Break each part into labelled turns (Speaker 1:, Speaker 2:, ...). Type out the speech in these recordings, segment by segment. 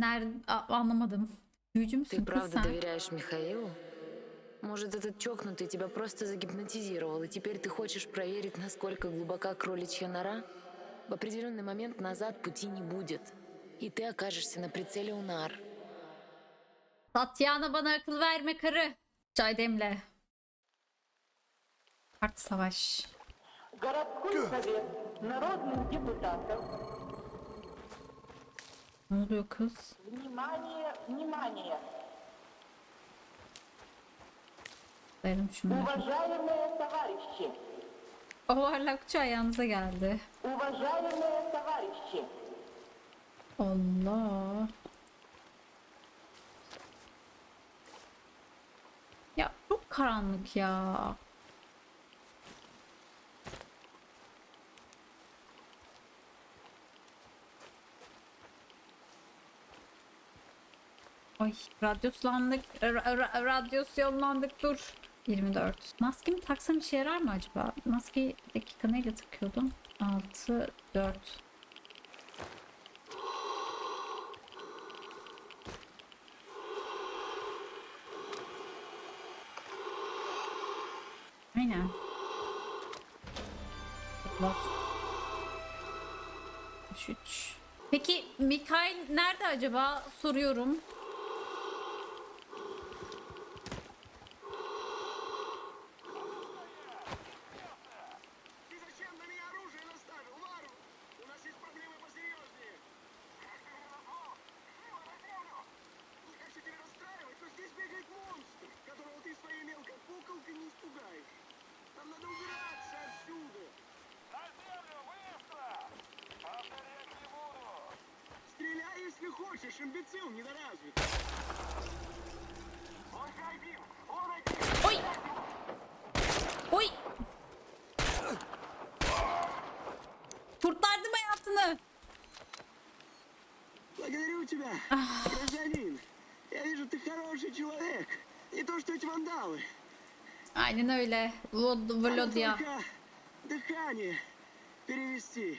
Speaker 1: Nerede A- anlamadım. Büyücü
Speaker 2: Ты
Speaker 1: kız
Speaker 2: правда
Speaker 1: sen?
Speaker 2: доверяешь Михаилу? Может, этот чокнутый тебя просто загипнотизировал, и теперь ты хочешь проверить, насколько глубока кроличья нора? В определенный момент назад пути не будет, и ты окажешься на прицеле у нар.
Speaker 1: Tatyana bana akıl verme karı. Çay demle. Kart savaş.
Speaker 3: Городской совет народных депутатов.
Speaker 1: Ne oluyor kız?
Speaker 3: Внимание, внимание!
Speaker 1: Dayanım şunu.
Speaker 3: Уважаемые товарищи!
Speaker 1: O varlakçı ayağınıza geldi.
Speaker 3: Уважаемые товарищи!
Speaker 1: Allah. Ya çok karanlık ya. Ay radyoslandık, ra- ra- radyasyonlandık dur. 24. Maskemi taksam işe yarar mı acaba? Maskeyi dakika neyle takıyordum? 6, 4. Aynen. Bas. 3. Peki Mikail nerede acaba? Soruyorum.
Speaker 4: Благодарю тебя, гражданин. Я вижу, ты хороший человек. Не то, что эти вандалы.
Speaker 1: Aynen öyle. Vod
Speaker 4: Надо
Speaker 1: Volodya.
Speaker 4: только дыхание перевести.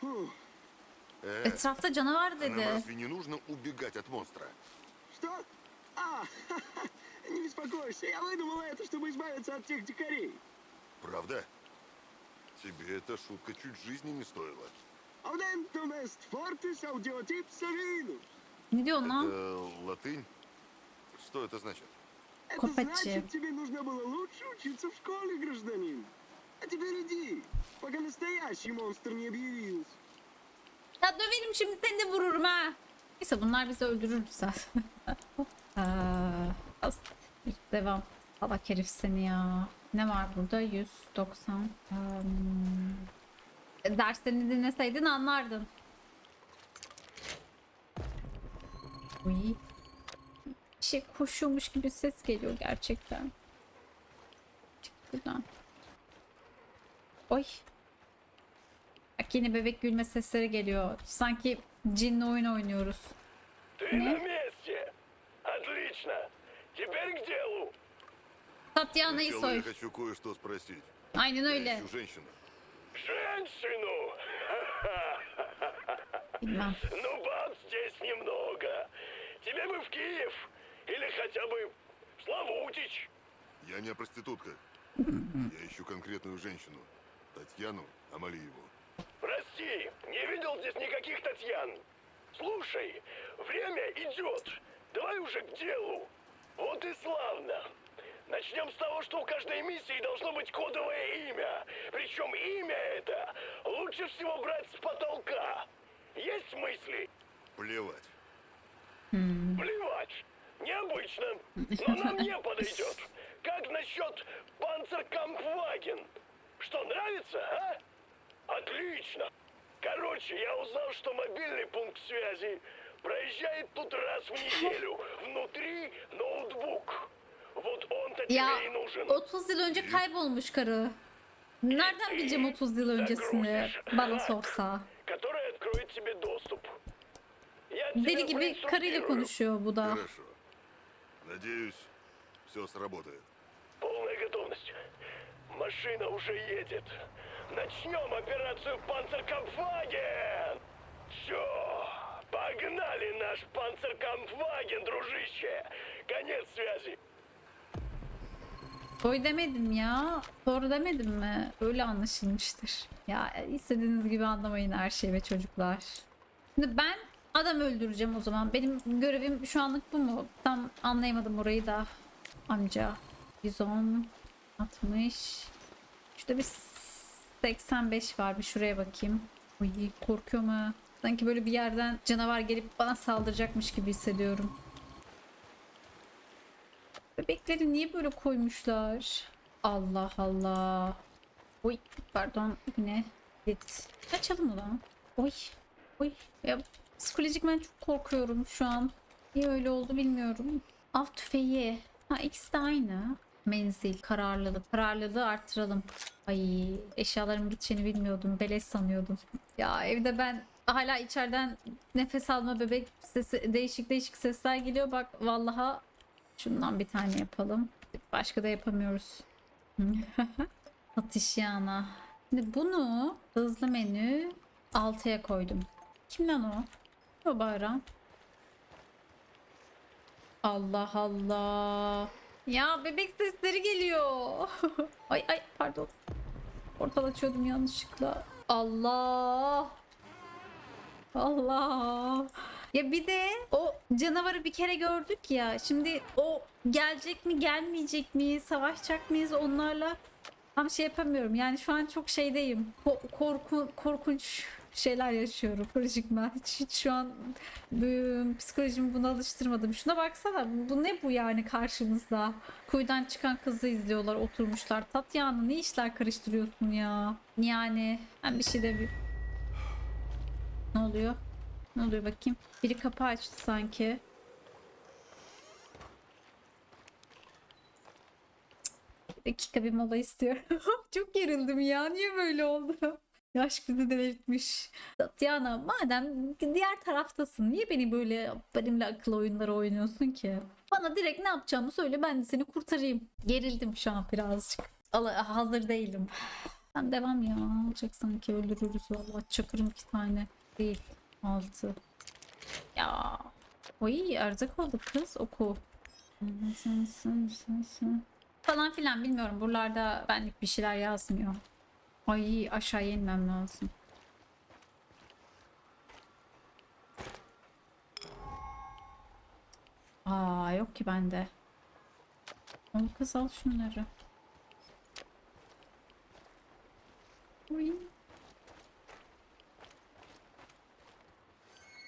Speaker 4: Фуh.
Speaker 5: Э,
Speaker 1: Etrafta canavar
Speaker 5: нам
Speaker 1: dedi.
Speaker 5: разве не нужно убегать от монстра?
Speaker 4: Что? А, не беспокойся, я выдумал это, чтобы избавиться от тех дикарей.
Speaker 5: Правда? Тебе эта шутка чуть жизни не стоила.
Speaker 4: Audentum est fortis audiot ipsa vinus.
Speaker 1: Ne diyorsun lan?
Speaker 5: Это латынь? Что это значит?
Speaker 4: Это
Speaker 1: Копачи.
Speaker 4: значит, тебе нужно было лучше учиться в школе, гражданин. А теперь иди, пока настоящий монстр не объявился.
Speaker 1: Ya döverim şimdi seni de vururum ha. Neyse bunlar bizi öldürür zaten. Aa, as- devam. Salak herif seni ya. Ne var burada? 190. Um, derslerini dinleseydin anlardın. Uy. Bir şey koşuyormuş gibi ses geliyor gerçekten. Çık buradan. Oy. Bak yine bebek gülme sesleri geliyor. Sanki cinli oyun oynuyoruz.
Speaker 6: Ты
Speaker 1: Не?
Speaker 6: на месте! Отлично! Теперь к делу!
Speaker 1: Татьянa'yı
Speaker 5: Сначала
Speaker 1: soy.
Speaker 5: я хочу кое-что спросить.
Speaker 1: Aynen
Speaker 5: Я
Speaker 1: öyle.
Speaker 5: ищу женщину.
Speaker 6: Женщину! Ну, баб здесь немного. Тебе бы в Киев. Или хотя бы в Славутич.
Speaker 5: Я не о проститутках. Я ищу конкретную женщину. Татьяну Амалиеву.
Speaker 6: Прости, не видел здесь никаких Татьян. Слушай, время идет. Давай уже к делу. Вот и славно. Начнем с того, что у каждой миссии должно быть кодовое имя. Причем имя это лучше всего брать с потолка. Есть мысли?
Speaker 5: Плевать.
Speaker 6: Плевать. Необычно. Но нам не подойдет. Как насчет Панцеркампваген? Что, нравится, а? Отлично. Короче, я узнал, что мобильный пункт связи проезжает тут раз в неделю. Внутри ноутбук. Вот он-то
Speaker 1: Ya
Speaker 6: тебе и нужен.
Speaker 1: 30 yıl önce kaybolmuş karı. Nereden bileceğim 30 yıl öncesini bana sorsa. Deli gibi karıyla konuşuyor bu da.
Speaker 5: Хорошо. Надеюсь, все сработает.
Speaker 6: Полная готовность. Машина уже едет. Начнем операцию Панцеркампфаген. Все. Погнали наш панцеркампфваген, дружище! Конец связи!
Speaker 1: Boy demedim ya. Doğru demedim mi? Öyle anlaşılmıştır. Ya istediğiniz gibi anlamayın her şeyi ve çocuklar. Şimdi ben adam öldüreceğim o zaman. Benim görevim şu anlık bu mu? Tam anlayamadım orayı da. Amca. 110 60 Şurada bir 85 var. Bir şuraya bakayım. Uy, korkuyor mu? Sanki böyle bir yerden canavar gelip bana saldıracakmış gibi hissediyorum. Bebekleri niye böyle koymuşlar? Allah Allah. Oy pardon bu ne? Git. Açalım ulan. Oy. Oy. Ya psikolojik ben çok korkuyorum şu an. Niye öyle oldu bilmiyorum. Av tüfeği. Ha ikisi de aynı. Menzil, kararlılık. Kararlılığı arttıralım. Ay eşyalarım gideceğini bilmiyordum. Beleş sanıyordum. Ya evde ben hala içeriden nefes alma bebek sesi değişik değişik sesler geliyor. Bak vallaha Şundan bir tane yapalım. Başka da yapamıyoruz. Atış yağına. Şimdi bunu hızlı menü 6'ya koydum. Kim lan o? O bayram. Allah Allah. Ya bebek sesleri geliyor. ay ay pardon. Portal açıyordum yanlışlıkla. Allah. Allah. Ya bir de o canavarı bir kere gördük ya. Şimdi o gelecek mi gelmeyecek mi savaşacak mıyız onlarla tam şey yapamıyorum. Yani şu an çok şeydeyim. Ko- korku korkunç şeyler yaşıyorum. Psikolojik ben hiç, hiç şu an bu, psikolojimi buna alıştırmadım. Şuna baksana bu ne bu yani karşımızda. Kuyudan çıkan kızı izliyorlar oturmuşlar. Tatyana ne işler karıştırıyorsun ya. Yani ben bir şey de bir... Ne oluyor? Ne oluyor bakayım? Biri kapı açtı sanki. Bir dakika bir mola istiyorum. Çok gerildim ya. Niye böyle oldu? Yaş bizi delirtmiş. Tatyana madem diğer taraftasın niye beni böyle benimle akıl oyunları oynuyorsun ki? Bana direkt ne yapacağımı söyle ben de seni kurtarayım. Gerildim şu an birazcık. Ala, hazır değilim. Ben devam ya. Olacak sanki öldürürüz valla. Çakırım iki tane. Değil. Altı. Ya. Oy erzak oldu kız oku. Falan filan bilmiyorum. Buralarda benlik bir şeyler yazmıyor. Ay aşağıya inmem lazım. Aa yok ki bende. Ol kız al şunları. Oy.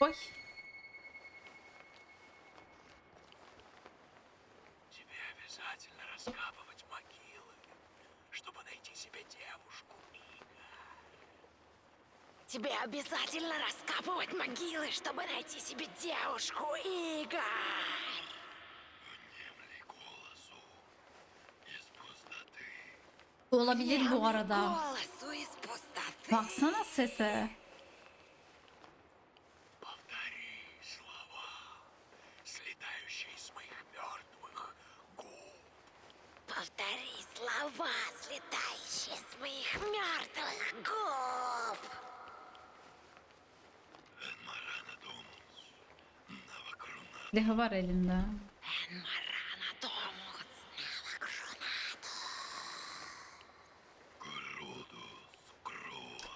Speaker 1: Oy.
Speaker 6: Тебе обязательно раскапывать могилы, чтобы найти себе девушку, Мика.
Speaker 2: Тебе обязательно раскапывать могилы, чтобы найти себе девушку, Игорь!
Speaker 6: Внемли голосу из пустоты.
Speaker 1: Olabilir bu arada.
Speaker 2: Голосу из пустоты.
Speaker 1: Baksana sese.
Speaker 6: слова, слетающие с моих мертвых губ. Enmarana domus, navakronat.
Speaker 1: Silahı var elinde.
Speaker 2: Enmarana domus navakronatu.
Speaker 6: Крудус крува.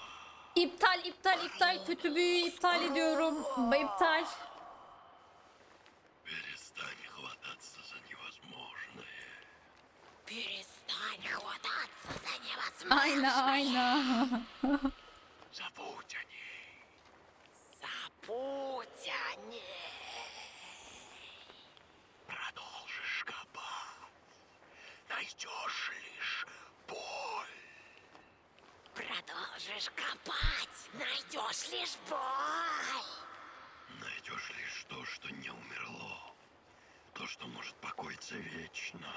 Speaker 1: İptal iptal iptal kötü büyüyü iptal ediyorum. İptal.
Speaker 6: За невозможное.
Speaker 1: Aynen aynen.
Speaker 6: Забудь о ней.
Speaker 2: Забудь о ней.
Speaker 6: Продолжишь копать. Найдешь лишь боль.
Speaker 2: Продолжишь копать, найдешь лишь боль.
Speaker 6: Найдешь лишь то, что не умерло. То, что может покоиться вечно.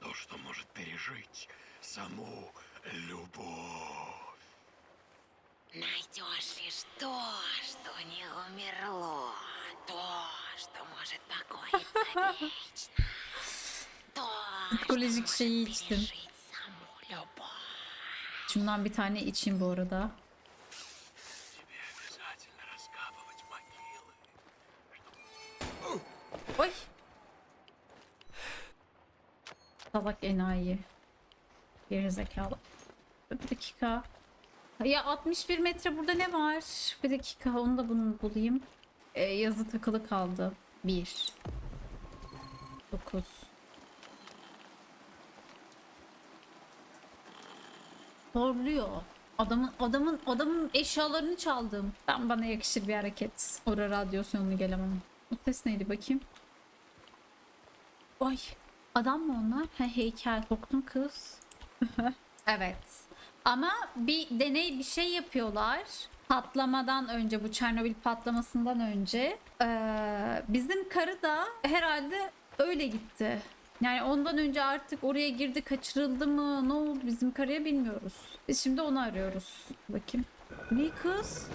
Speaker 6: То, что может пережить саму любовь.
Speaker 2: Найдешь лишь то, что не умерло. То, что может покоиться вечно. То, что
Speaker 1: Psikolojik
Speaker 2: может
Speaker 1: şeyi içtim.
Speaker 2: пережить саму любовь.
Speaker 1: Şundan bir tane içeyim bu arada.
Speaker 6: Тебе обязательно раскапывать могилы,
Speaker 1: Oy. Salak enayi. Geri zekalı. Bir dakika. Ya 61 metre burada ne var? Bir dakika onu da bunu bulayım. Ee, yazı takılı kaldı. 1 9 Horluyor. Adamın adamın adamın eşyalarını çaldım. Ben bana yakışır bir hareket. Ora radyasyonunu gelemem. O ses neydi bakayım? Ay. Adam mı onlar? Ha heykel. Korktum kız. evet. Ama bir deney bir şey yapıyorlar. Patlamadan önce bu Çernobil patlamasından önce eee, bizim karı da herhalde öyle gitti. Yani ondan önce artık oraya girdi kaçırıldı mı ne oldu bizim karıya bilmiyoruz. Biz şimdi onu arıyoruz. Bakayım. Ne kız?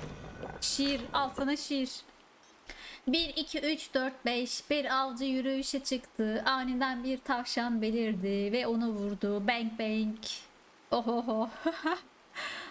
Speaker 1: Şiir. Al sana şiir. 1, 2, 3, 4, 5 bir avcı yürüyüşe çıktı. Aniden bir tavşan belirdi ve onu vurdu. Bang bang. Ohoho.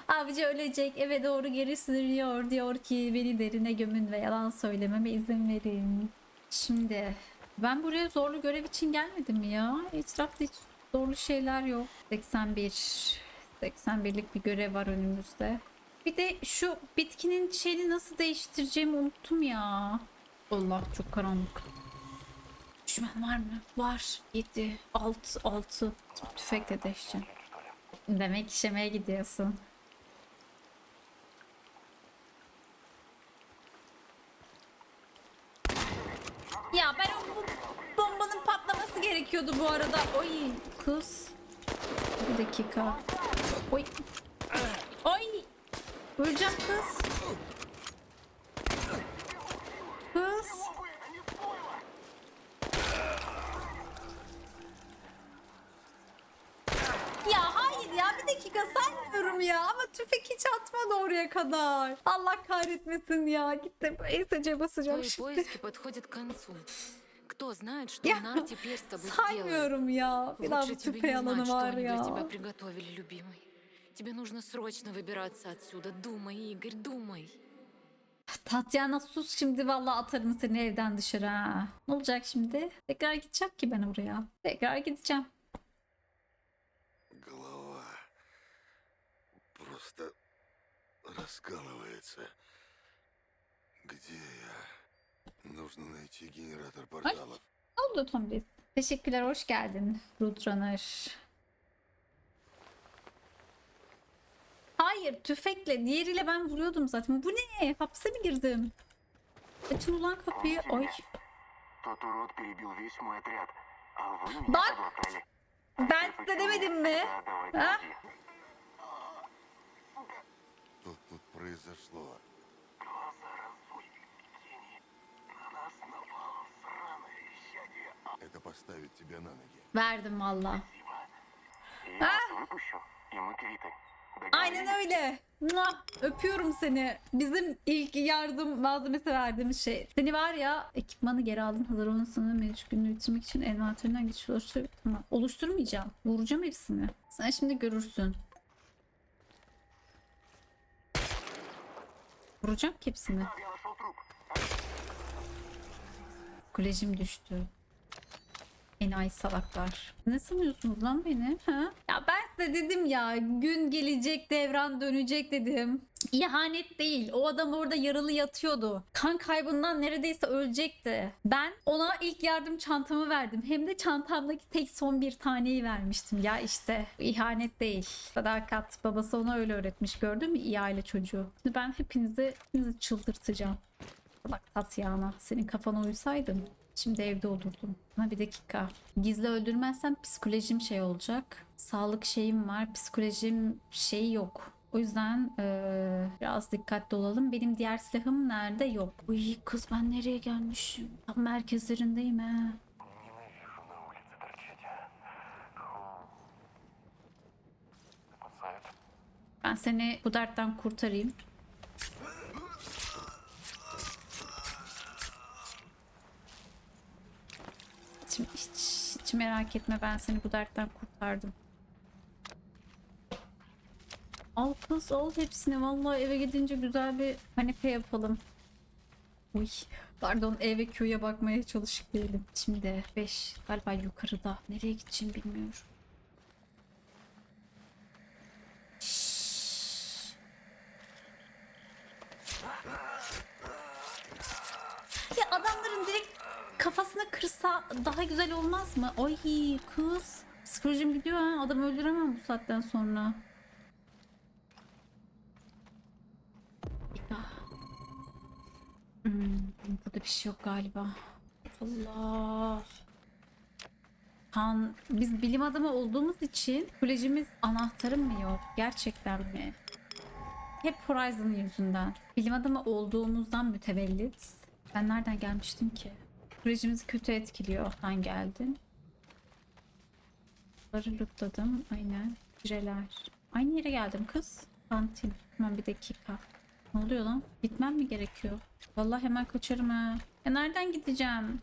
Speaker 1: Avcı ölecek eve doğru geri sürüyor. Diyor ki beni derine gömün ve yalan söylememe izin verin. Şimdi ben buraya zorlu görev için gelmedim ya. Etrafta hiç zorlu şeyler yok. 81. 81'lik bir görev var önümüzde. Bir de şu bitkinin şeyini nasıl değiştireceğimi unuttum ya. Allah çok karanlık. Düşman var mı? Var. 7, 6, 6. Tüfekle değişeceğim. Demek işemeye gidiyorsun. Ya ben o bu bombanın patlaması gerekiyordu bu arada. Oy kız. Bir dakika. Oy. Oy. Öleceğim kız. saymıyorum ya ama tüfek hiç atmadı oraya kadar. Allah kahretmesin ya gitti. ESC basacağım
Speaker 2: Твои
Speaker 1: şimdi.
Speaker 2: поиски подходят к концу. Кто знает, что
Speaker 1: Я
Speaker 2: Нар теперь с тобой сделает.
Speaker 1: Saymıyorum ya. Bir daha bu
Speaker 2: Лучше тебе
Speaker 1: tüfeği
Speaker 2: не знать,
Speaker 1: alanı
Speaker 2: что
Speaker 1: var
Speaker 2: они для тебя
Speaker 1: ya.
Speaker 2: приготовили, любимый. Тебе нужно срочно выбираться отсюда. Думай, Игорь, думай.
Speaker 1: Tatyana sus şimdi vallahi atarım seni evden dışarı ha. Ne olacak şimdi? Tekrar gideceğim ki ben oraya. Tekrar gideceğim.
Speaker 5: просто раскалывается. Где я? Нужно найти генератор порталов.
Speaker 1: Ne oldu Tomris? Teşekkürler hoş geldin Roadrunner. Hayır tüfekle diğeriyle ben vuruyordum zaten. Bu ne? Hapse mi girdim? Açın ulan kapıyı. Oy.
Speaker 4: Тот урод перебил весь мой отряд. А вы меня
Speaker 1: Бак!
Speaker 4: подлатали.
Speaker 1: Ben size demedim mi?
Speaker 4: Да,
Speaker 5: произошло?
Speaker 4: Глаза разуй, тени. На нас напало сраное исчадие.
Speaker 5: Это поставит тебя на ноги.
Speaker 1: Verdim valla.
Speaker 4: Я вас выпущу, и мы квиты.
Speaker 1: Aynen öyle. Mua! Öpüyorum seni. Bizim ilk yardım malzemesi verdiğimiz şey. Seni var ya ekipmanı geri aldın. Hazır olun sana mevcut gününü bitirmek için envanterinden geçiş oluştur. Tamam. Oluşturmayacağım. Vuracağım hepsini. Sen şimdi görürsün. Vuracağım ki hepsini. Kulejim düştü. Enayi salaklar. Ne sanıyorsunuz lan beni? Ha? Ya ben size dedim ya gün gelecek devran dönecek dedim. İhanet değil. O adam orada yaralı yatıyordu. Kan kaybından neredeyse ölecekti. Ben ona ilk yardım çantamı verdim. Hem de çantamdaki tek son bir taneyi vermiştim. Ya işte ihanet değil. Sadakat. Babası ona öyle öğretmiş. Gördün mü? İyi aile çocuğu. Şimdi ben hepinizi, hepinizi çıldırtacağım. Bak Tatyana senin kafana uysaydım şimdi evde olurdum. Ama bir dakika. Gizli öldürmezsem psikolojim şey olacak. Sağlık şeyim var. Psikolojim şey yok. O yüzden eee, biraz dikkatli olalım. Benim diğer silahım nerede? Yok. Uy kız ben nereye gelmişim? Tam merkezlerindeyim ha. Ben seni bu dertten kurtarayım. Hiç, hiç, hiç merak etme ben seni bu dertten kurtardım. Al kız al hepsini vallahi eve gidince güzel bir kanepe yapalım. Oy. Pardon E ve Q'ya bakmaya çalışık değilim. Şimdi 5 galiba yukarıda. Nereye gideceğim bilmiyorum. Ya adamların direkt kafasına kırsa daha güzel olmaz mı? Ay kız. Psikolojim gidiyor ha. Adam öldüremem bu saatten sonra. Burada bir şey yok galiba. Allah. Han, biz bilim adamı olduğumuz için kolejimiz anahtarı mı yok? Gerçekten mi? Hep Horizon yüzünden. Bilim adamı olduğumuzdan mütevellit. Ben nereden gelmiştim ki? Kolejimizi kötü etkiliyor. Ben geldim. Bunları lootladım. Aynen. Pireler. Aynı yere geldim kız. Kantin. Hemen bir dakika. Ne oluyor lan? Gitmem mi gerekiyor? Vallahi hemen kaçarım ha. Ya nereden gideceğim?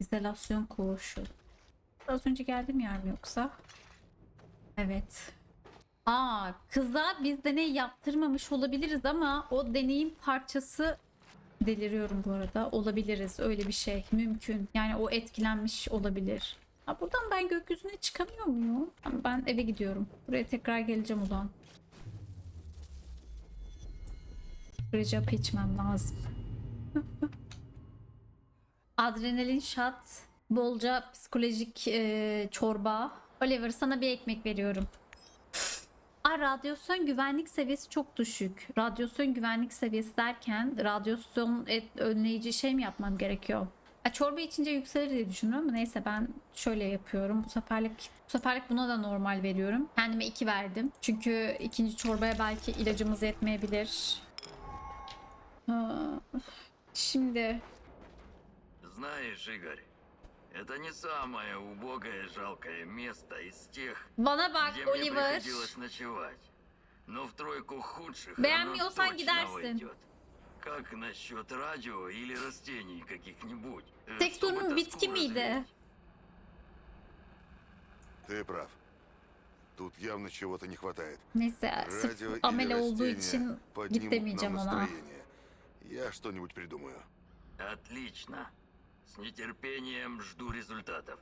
Speaker 1: İzolasyon koğuşu. Az önce geldim yer mi yoksa? Evet. Aa, kıza biz deney yaptırmamış olabiliriz ama o deneyin parçası deliriyorum bu arada. Olabiliriz. Öyle bir şey mümkün. Yani o etkilenmiş olabilir. Ha, buradan ben gökyüzüne çıkamıyor muyum? Ben eve gidiyorum. Buraya tekrar geleceğim ulan. Recep içmem lazım. Adrenalin shot, bolca psikolojik e, çorba. Oliver sana bir ekmek veriyorum. Aa, radyasyon güvenlik seviyesi çok düşük. Radyasyon güvenlik seviyesi derken radyasyon et, önleyici şey mi yapmam gerekiyor? Aa, çorba içince yükselir diye düşünüyorum neyse ben şöyle yapıyorum. Bu seferlik bu seferlik buna da normal veriyorum. Kendime 2 verdim. Çünkü ikinci çorbaya belki ilacımız yetmeyebilir. Aa, Şimdi
Speaker 7: Знаешь, Игорь, это не самое убогое жалкое место из тех,
Speaker 1: bana bak
Speaker 7: где мне
Speaker 1: Oliver.
Speaker 7: приходилось ночевать. Но в тройку худших
Speaker 1: Beğenmiyorsan
Speaker 7: оно точно
Speaker 1: gidersin.
Speaker 7: войдет. Как насчет радио или растений каких-нибудь? э,
Speaker 1: Tek
Speaker 7: чтобы тоску
Speaker 1: miydi?
Speaker 5: Ты прав. Тут явно чего-то не хватает.
Speaker 1: Neyse
Speaker 5: Радио
Speaker 1: sırf
Speaker 5: или
Speaker 1: amele olduğu
Speaker 5: растения
Speaker 1: için
Speaker 5: поднимут
Speaker 1: git
Speaker 5: нам
Speaker 1: demeyeceğim ona.
Speaker 5: настроение. Я что-нибудь придумаю.
Speaker 7: Отлично. С нетерпением жду результатов.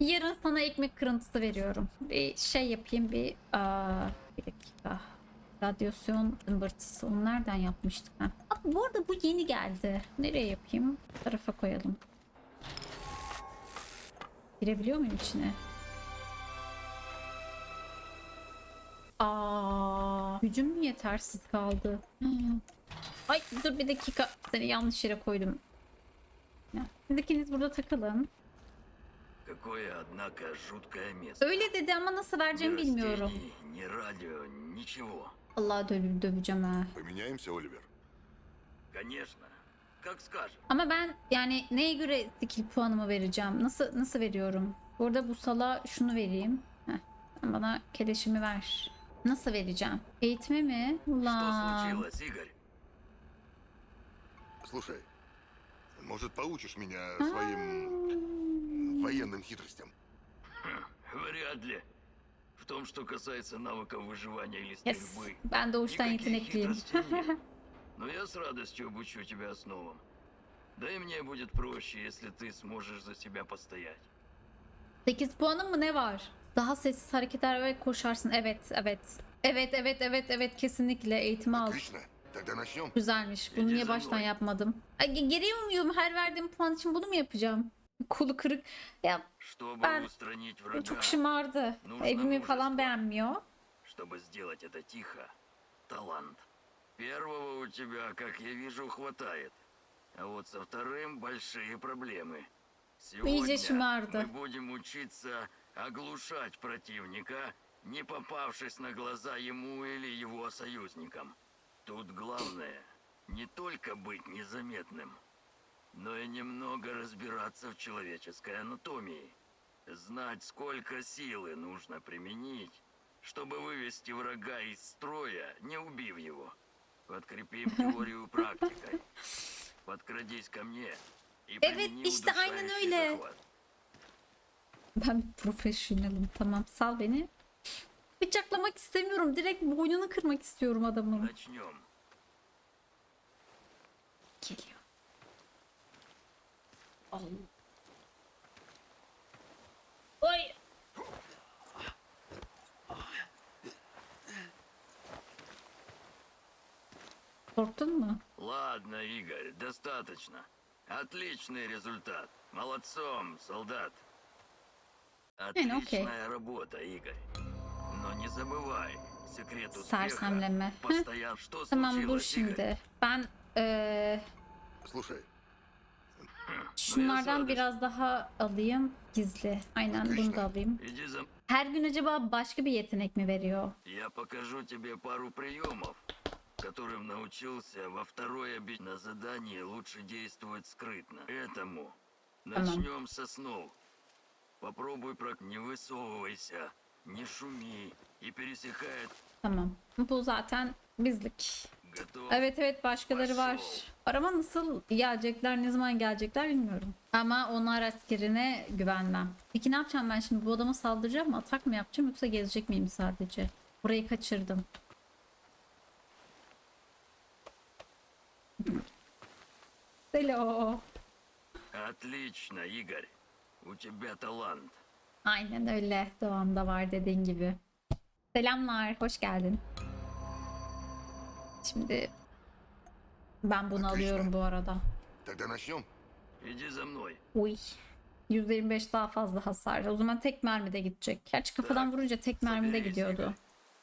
Speaker 1: Yarın sana ekmek kırıntısı veriyorum. Bir şey yapayım bir aa, bir dakika. Radyasyon ımbırtısı. Onu nereden yapmıştık? Ha? Aa, bu arada bu yeni geldi. Nereye yapayım? Bu tarafa koyalım. Girebiliyor muyum içine? gücüm mü yetersiz kaldı? Hmm. Ay dur bir dakika. Seni yanlış yere koydum. Ya, Siz ikiniz burada takılın.
Speaker 7: Какое, однако, жуткое место.
Speaker 1: Öyle dedi ama nasıl
Speaker 7: Ни
Speaker 1: vereceğimi bilmiyorum.
Speaker 7: растений, ни радио, nичего.
Speaker 1: Allah dövüp döveceğim ha.
Speaker 5: Поменяемся, Оливер?
Speaker 7: Конечно. Как скажешь.
Speaker 1: Ama ben yani neye göre skill puanımı vereceğim? Nasıl nasıl veriyorum? Burada bu sala şunu vereyim. Heh, sen bana keleşimi ver. Nasıl vereceğim? Eğitimi mi?
Speaker 7: Что
Speaker 1: Ulan.
Speaker 7: случилось, Игорь?
Speaker 5: Слушай, может, поучишь меня своим военным хитростям?
Speaker 7: Вряд ли. В том, что касается навыков выживания или стрельбы.
Speaker 1: Ben doğuştan
Speaker 7: никаких
Speaker 1: yetenekliyim.
Speaker 7: Но я с радостью обучу тебя основам. Да и мне будет проще, если ты сможешь за себя постоять.
Speaker 1: 8 puanım mı ne var? Daha sessiz hareketler ve koşarsın. Evet, evet. Evet, evet, evet, evet. Kesinlikle eğitimi al.
Speaker 5: Отлично. Тогда начнем.
Speaker 1: Güzelmiş. Bunu niye
Speaker 7: Gece
Speaker 1: baştan
Speaker 7: zaman.
Speaker 1: yapmadım? Ay, ge- geriyor muyum? Her verdiğim puan için bunu mu yapacağım? Kolu kırık. Ya
Speaker 7: Чтобы
Speaker 1: Ben-
Speaker 7: устранить
Speaker 1: bu
Speaker 7: врага,
Speaker 1: çok şımardı.
Speaker 7: Нужно
Speaker 1: Evimi
Speaker 7: мужество.
Speaker 1: falan beğenmiyor.
Speaker 7: чтобы сделать это тихо, талант. Первого у тебя, как я вижу, хватает. А вот со вторым большие проблемы. Сегодня
Speaker 1: шмарда.
Speaker 7: мы будем учиться оглушать противника, не попавшись на глаза ему или его союзникам. Тут главное не только быть незаметным, но и немного разбираться в человеческой анатомии. Знать, сколько силы нужно применить, чтобы вывести врага из строя, не убив его. Подкрепим теорию практикой. Подкрадись ко мне и
Speaker 1: Evet, işte aynen
Speaker 7: удушающий
Speaker 1: öyle.
Speaker 7: захват.
Speaker 1: Ben profesyonelim. Tamam sal beni. Bıçaklamak istemiyorum. Direkt boynunu kırmak istiyorum adamın.
Speaker 7: Начнем.
Speaker 1: Geliyor. Allah. Oy. Korktun mu?
Speaker 7: Ладно, Игорь, достаточно. Отличный результат. Молодцом, солдат.
Speaker 1: Ну.
Speaker 7: Отличная работа, Игорь. Но не забывай, секрет успеха
Speaker 1: Sersemleme. Heh,
Speaker 7: постоянно... Что
Speaker 1: Tamam dur
Speaker 7: случилось, Игорь?
Speaker 1: şimdi. Ben eee,
Speaker 5: Слушай,
Speaker 1: şunlardan biraz daha alayım. Gizli. Aynen bunu da alayım.
Speaker 7: Иди за...
Speaker 1: Her gün acaba başka bir yetenek mi veriyor?
Speaker 7: Я покажу тебе пару приемов, которым научился во второй оби... На задании лучше действовать скрытно. Этому. Начнем со снов. Попробуй про... Не высовывайся, не шуми и пересекает...
Speaker 1: Tamam. Bu zaten bizlik.
Speaker 7: Готов?
Speaker 1: Evet evet başkaları var. Arama nasıl gelecekler, ne zaman gelecekler bilmiyorum. Ama onlar askerine güvenmem. Peki ne yapacağım ben şimdi? Bu adama saldıracağım mı? Atak mı yapacağım yoksa gezecek miyim sadece? Burayı kaçırdım. Selo.
Speaker 7: Отлично, Игорь. У тебя талант.
Speaker 1: Aynen öyle. Doğamda var dediğin gibi. Selamlar. Hoş geldin. Şimdi ben bunu alıyorum bu arada.
Speaker 5: тогда начнем.
Speaker 7: Иди за мной.
Speaker 1: Uy. %25 daha fazla hasar. O zaman tek mermide gidecek. Gerçi kafadan vurunca tek mermide
Speaker 7: Соберись,
Speaker 1: gidiyordu.
Speaker 7: Игорь.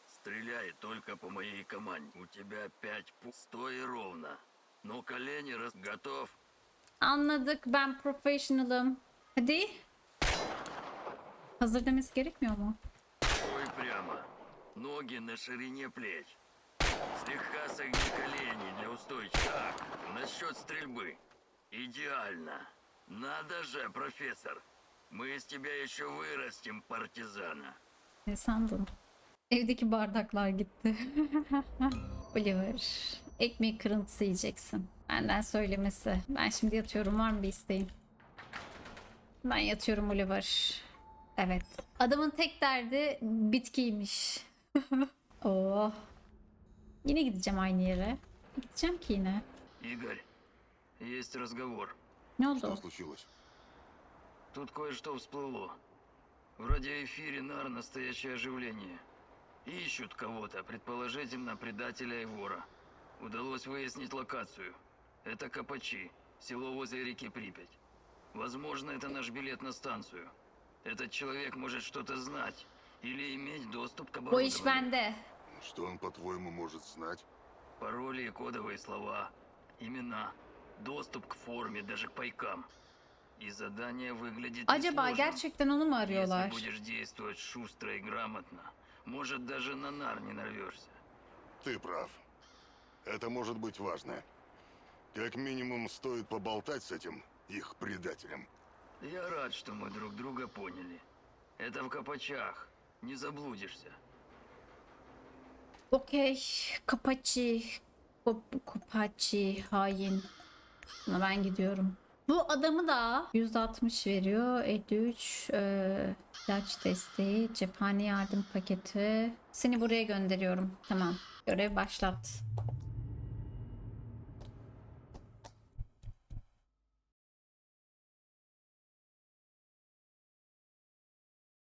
Speaker 7: Стреляй только по моей команде. У тебя пять пу... Стой ровно. Но колени раз... Готов?
Speaker 1: Anladık. Ben professional'ım. Hadi. Hazır demesi gerekmiyor mu?
Speaker 7: Стой прямо. Ноги на ширине плеч. Слегка согни колени для устойчивости. Так, насчет стрельбы. Идеально. Надо же, профессор. Мы из тебя еще vырастим партизана.
Speaker 1: Ne sandın? Evdeki bardaklar gitti. Oliver. Ekmeği kırıntısı yiyeceksin. Benden söylemesi. Ben şimdi yatıyorum. Var mı bir isteğin? Ben yatıyorum Oliver. Evet. Adamın tek derdi bitkiymiş. oh. Yine gideceğim aynı yere. Gideceğim ki yine.
Speaker 7: Игорь, есть разговор.
Speaker 1: Ne
Speaker 5: Что
Speaker 1: oldu?
Speaker 5: случилось?
Speaker 7: Тут кое-что всплыло. В радиоэфире НАР настоящее оживление. Ищут кого-то, предположительно предателя и вора. Удалось выяснить локацию. Это Капачи, село возле реки Припять. Возможно, это наш билет на станцию. Этот человек может что-то знать или иметь доступ к
Speaker 1: iş
Speaker 7: оборудованию.
Speaker 1: bende.
Speaker 5: Что он, по-твоему, может знать?
Speaker 7: Пароли и кодовые слова, имена, доступ к форме, даже к пайкам. И задание выглядит
Speaker 1: Acaba
Speaker 7: несложным.
Speaker 1: gerçekten onu mu
Speaker 7: Если
Speaker 1: arıyorlar?
Speaker 7: будешь действовать шустро и грамотно, может даже на нар не нарвешься.
Speaker 5: Ты прав. Это может быть важно. Как минимум, стоит поболтать с этим их предателем.
Speaker 7: Я рад, что мы друг друга поняли. Это в Копачах. Не заблудишься.
Speaker 1: Okey. Kapaçı. Kop, kopaçı. Hain. Buna ben gidiyorum. Bu adamı da %60 veriyor. 53 e, ilaç desteği, cephane yardım paketi. Seni buraya gönderiyorum. Tamam. Görev başlat.